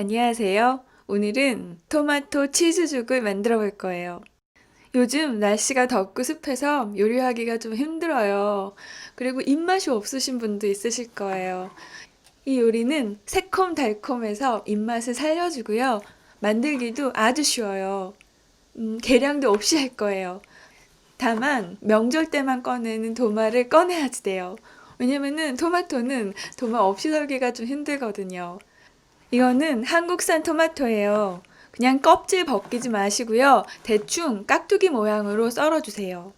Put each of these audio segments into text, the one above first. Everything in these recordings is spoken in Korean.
안녕하세요. 오늘은 토마토 치즈죽을 만들어 볼 거예요. 요즘 날씨가 덥고 습해서 요리하기가 좀 힘들어요. 그리고 입맛이 없으신 분도 있으실 거예요. 이 요리는 새콤달콤해서 입맛을 살려주고요. 만들기도 아주 쉬워요. 음, 계량도 없이 할 거예요. 다만 명절 때만 꺼내는 도마를 꺼내야지 돼요. 왜냐면은 토마토는 도마 없이 썰기가 좀 힘들거든요. 이거는 한국산 토마토예요. 그냥 껍질 벗기지 마시고요. 대충 깍두기 모양으로 썰어주세요.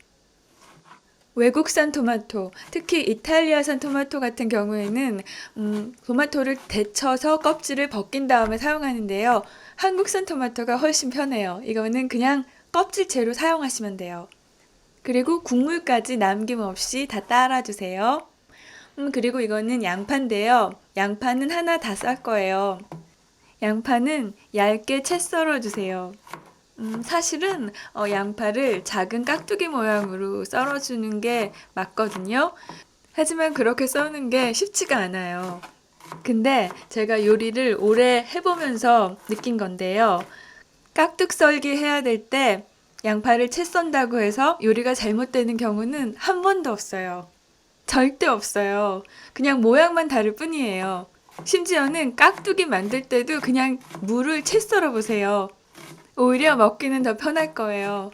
외국산 토마토, 특히 이탈리아산 토마토 같은 경우에는 음, 토마토를 데쳐서 껍질을 벗긴 다음에 사용하는데요. 한국산 토마토가 훨씬 편해요. 이거는 그냥 껍질째로 사용하시면 돼요. 그리고 국물까지 남김없이 다 따라주세요. 음, 그리고 이거는 양파인데요. 양파는 하나 다 쌀 거예요. 양파는 얇게 채 썰어 주세요. 음, 사실은 어, 양파를 작은 깍두기 모양으로 썰어 주는 게 맞거든요. 하지만 그렇게 써는 게 쉽지가 않아요. 근데 제가 요리를 오래 해보면서 느낀 건데요. 깍둑 썰기 해야 될 때 양파를 채 썬다고 해서 요리가 잘못되는 경우는 한 번도 없어요. 절대 없어요. 그냥 모양만 다를 뿐이에요. 심지어는 깍두기 만들 때도 그냥 물을 채 썰어 보세요. 오히려 먹기는 더 편할 거예요.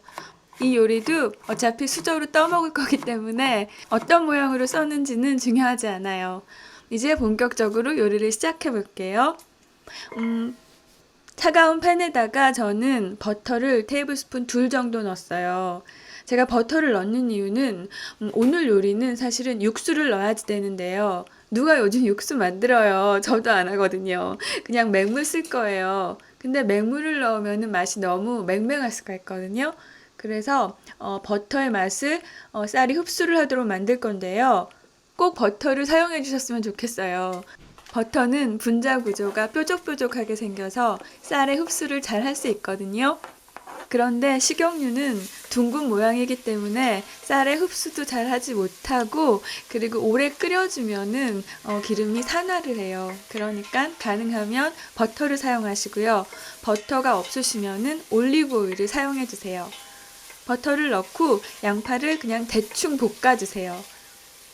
이 요리도 어차피 수저로 떠먹을 거기 때문에 어떤 모양으로 써는지는 중요하지 않아요. 이제 본격적으로 요리를 시작해 볼게요. 음, 차가운 팬에다가 저는 버터를 테이블스푼 둘 정도 넣었어요. 제가 버터를 넣는 이유는 음, 오늘 요리는 사실은 육수를 넣어야지 되는데요. 누가 요즘 육수 만들어요? 저도 안 하거든요. 그냥 맹물 쓸 거예요. 근데 맹물을 넣으면 맛이 너무 맹맹할 수가 있거든요. 그래서 어, 버터의 맛을 어, 쌀이 흡수를 하도록 만들 건데요. 꼭 버터를 사용해 주셨으면 좋겠어요. 버터는 분자 구조가 뾰족뾰족하게 생겨서 쌀의 흡수를 잘 할 수 있거든요. 그런데 식용유는 둥근 모양이기 때문에 쌀의 흡수도 잘 하지 못하고 그리고 오래 끓여주면은 어, 기름이 산화를 해요. 그러니까 가능하면 버터를 사용하시고요. 버터가 없으시면은 올리브 오일을 사용해 주세요. 버터를 넣고 양파를 그냥 대충 볶아주세요.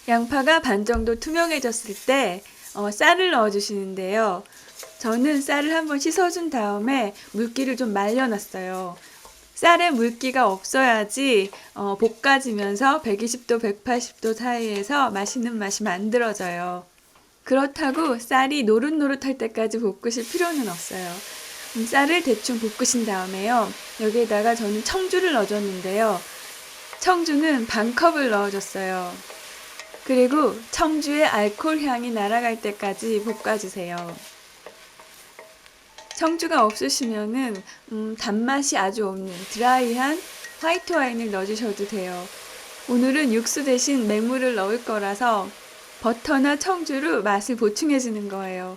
양파가 반 정도 투명해졌을 때 어, 쌀을 넣어주시는데요. 저는 쌀을 한번 씻어준 다음에 물기를 좀 말려놨어요. 쌀에 물기가 없어야지 어, 볶아지면서 120도, 180도 사이에서 맛있는 맛이 만들어져요. 그렇다고 쌀이 노릇노릇할 때까지 볶으실 필요는 없어요. 음, 쌀을 대충 볶으신 다음에요. 여기에다가 저는 청주를 넣어줬는데요. 청주는 반 컵을 넣어줬어요. 그리고 청주의 알코올 향이 날아갈 때까지 볶아주세요. 청주가 없으시면은 음, 단맛이 아주 없는 드라이한 화이트 와인을 넣어주셔도 돼요. 오늘은 육수 대신 맹물을 넣을 거라서 버터나 청주로 맛을 보충해 주는 거예요.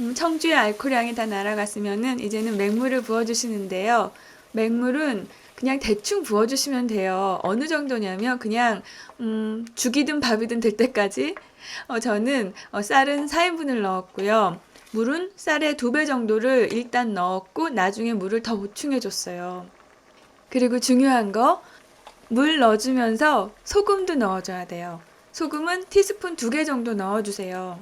음, 청주의 알코올향이 다 날아갔으면은 이제는 맹물을 부어주시는데요. 맹물은 그냥 대충 부어주시면 돼요. 어느 정도냐면 그냥 음, 죽이든 밥이든 될 때까지. 어, 저는 어, 쌀은 4인분을 넣었고요. 물은 쌀의 두 배 정도를 일단 넣었고 나중에 물을 더 보충해 줬어요. 그리고 중요한 거, 물 넣어주면서 소금도 넣어줘야 돼요. 소금은 티스푼 두 개 정도 넣어주세요.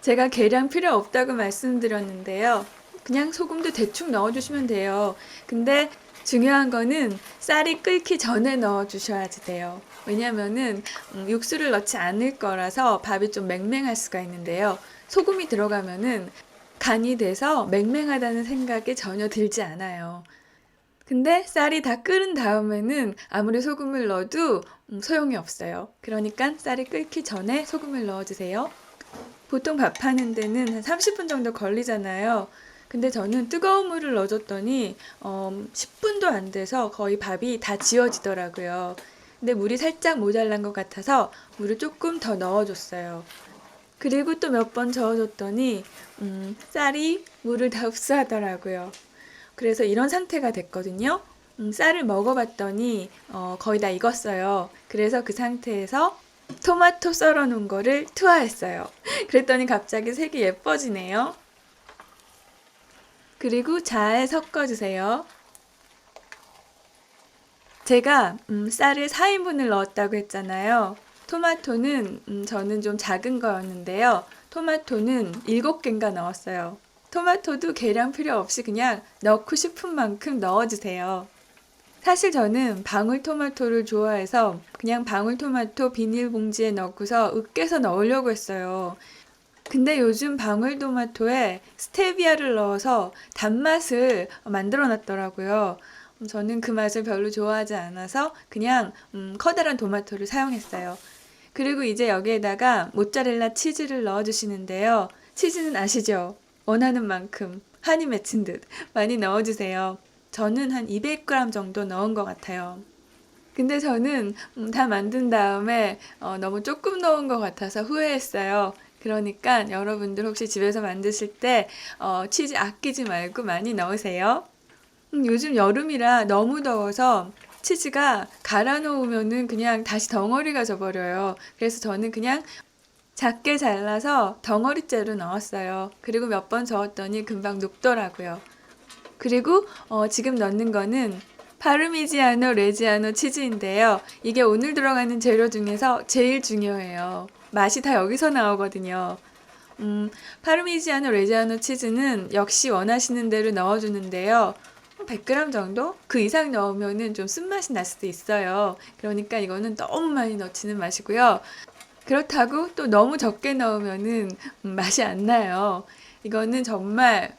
제가 계량 필요 없다고 말씀드렸는데요. 그냥 소금도 대충 넣어주시면 돼요. 근데 중요한 거는 쌀이 끓기 전에 넣어주셔야지 돼요. 왜냐면은 음, 육수를 넣지 않을 거라서 밥이 좀 맹맹할 수가 있는데요. 소금이 들어가면은 간이 돼서 맹맹하다는 생각이 전혀 들지 않아요. 근데 쌀이 다 끓은 다음에는 아무리 소금을 넣어도 음, 소용이 없어요. 그러니까 쌀이 끓기 전에 소금을 넣어주세요. 보통 밥 하는 데는 한 30분 정도 걸리잖아요. 근데 저는 뜨거운 물을 넣어줬더니 어, 10분도 안 돼서 거의 밥이 다 지워지더라고요. 근데 물이 살짝 모자란 것 같아서 물을 조금 더 넣어줬어요. 그리고 또 몇 번 저어줬더니 음, 쌀이 물을 다 흡수하더라고요. 그래서 이런 상태가 됐거든요. 음, 쌀을 먹어봤더니 어, 거의 다 익었어요. 그래서 그 상태에서 토마토 썰어 놓은 거를 투하했어요. 그랬더니 갑자기 색이 예뻐지네요. 그리고 잘 섞어주세요. 제가 음, 쌀을 4인분을 넣었다고 했잖아요. 토마토는 음, 저는 좀 작은 거였는데요. 토마토는 7개인가 넣었어요. 토마토도 계량 필요 없이 그냥 넣고 싶은 만큼 넣어주세요. 사실 저는 방울토마토를 좋아해서 그냥 방울토마토 비닐봉지에 넣고서 으깨서 넣으려고 했어요. 근데 요즘 방울토마토에 스테비아를 넣어서 단맛을 만들어 놨더라고요. 음, 저는 그 맛을 별로 좋아하지 않아서 그냥 음, 커다란 토마토를 사용했어요. 그리고 이제 여기에다가 모짜렐라 치즈를 넣어주시는데요. 치즈는 아시죠? 원하는 만큼 한이 맺힌 듯 많이 넣어주세요. 저는 한 200g 정도 넣은 것 같아요. 근데 저는 음, 다 만든 다음에 어, 너무 조금 넣은 것 같아서 후회했어요. 그러니까 여러분들 혹시 집에서 만드실 때 어, 치즈 아끼지 말고 많이 넣으세요. 음, 요즘 여름이라 너무 더워서 치즈가 갈아 놓으면은 그냥 다시 덩어리가 져버려요. 그래서 저는 그냥 작게 잘라서 덩어리째로 넣었어요. 그리고 몇 번 저었더니 금방 녹더라고요. 그리고 어, 지금 넣는 거는 파르미지아노 레지아노 치즈인데요. 이게 오늘 들어가는 재료 중에서 제일 중요해요. 맛이 다 여기서 나오거든요. 음, 파르미지아노 레지아노 치즈는 역시 원하시는 대로 넣어주는데요. 100g 정도? 그 이상 넣으면은 좀 쓴맛이 날 수도 있어요. 그러니까 이거는 너무 많이 넣지는 마시고요. 그렇다고 또 너무 적게 넣으면은 음, 맛이 안 나요. 이거는 정말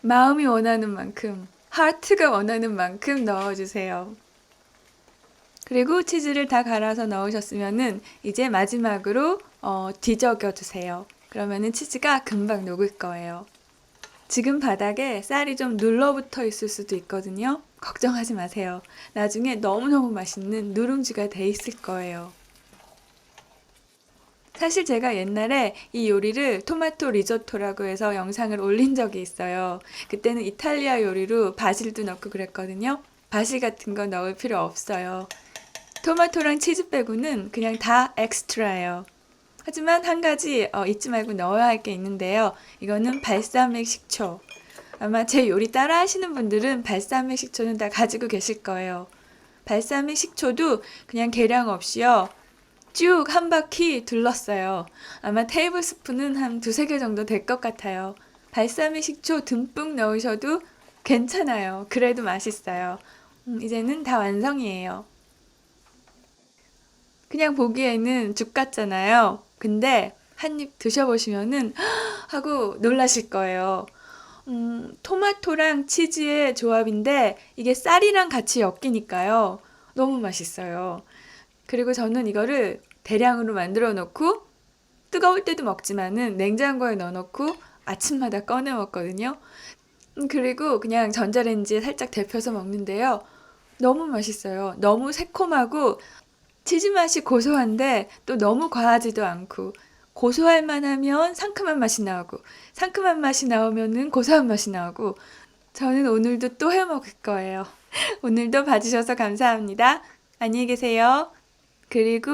마음이 원하는 만큼, 하트가 원하는 만큼 넣어주세요. 그리고 치즈를 다 갈아서 넣으셨으면은 이제 마지막으로 어, 뒤적여 주세요. 그러면은 치즈가 금방 녹을 거예요. 지금 바닥에 쌀이 좀 눌러붙어 있을 수도 있거든요. 걱정하지 마세요. 나중에 너무너무 맛있는 누룽지가 돼 있을 거예요. 사실 제가 옛날에 이 요리를 토마토 리조토라고 해서 영상을 올린 적이 있어요. 그때는 이탈리아 요리로 바질도 넣고 그랬거든요. 바질 같은 거 넣을 필요 없어요. 토마토랑 치즈 빼고는 그냥 다 엑스트라예요. 하지만 한 가지 어, 잊지 말고 넣어야 할 게 있는데요. 이거는 발사믹 식초. 아마 제 요리 따라 하시는 분들은 발사믹 식초는 다 가지고 계실 거예요. 발사믹 식초도 그냥 계량 없이요. 쭉 한 바퀴 둘렀어요. 아마 테이블 스푼은 한 두세 개 정도 될 것 같아요. 발사믹 식초 듬뿍 넣으셔도 괜찮아요. 그래도 맛있어요. 음, 이제는 다 완성이에요. 그냥 보기에는 죽 같잖아요. 근데 한 입 드셔보시면은 하고 놀라실 거예요. 음, 토마토랑 치즈의 조합인데 이게 쌀이랑 같이 엮이니까요. 너무 맛있어요. 그리고 저는 이거를 대량으로 만들어 놓고 뜨거울 때도 먹지만은 냉장고에 넣어 놓고 아침마다 꺼내 먹거든요. 음, 그리고 그냥 전자레인지에 살짝 데펴서 먹는데요. 너무 맛있어요. 너무 새콤하고 치즈 맛이 고소한데 또 너무 과하지도 않고 고소할 만하면 상큼한 맛이 나오고 상큼한 맛이 나오면은 고소한 맛이 나오고 저는 오늘도 또 해 먹을 거예요. 오늘도 봐주셔서 감사합니다. 안녕히 계세요. 그리고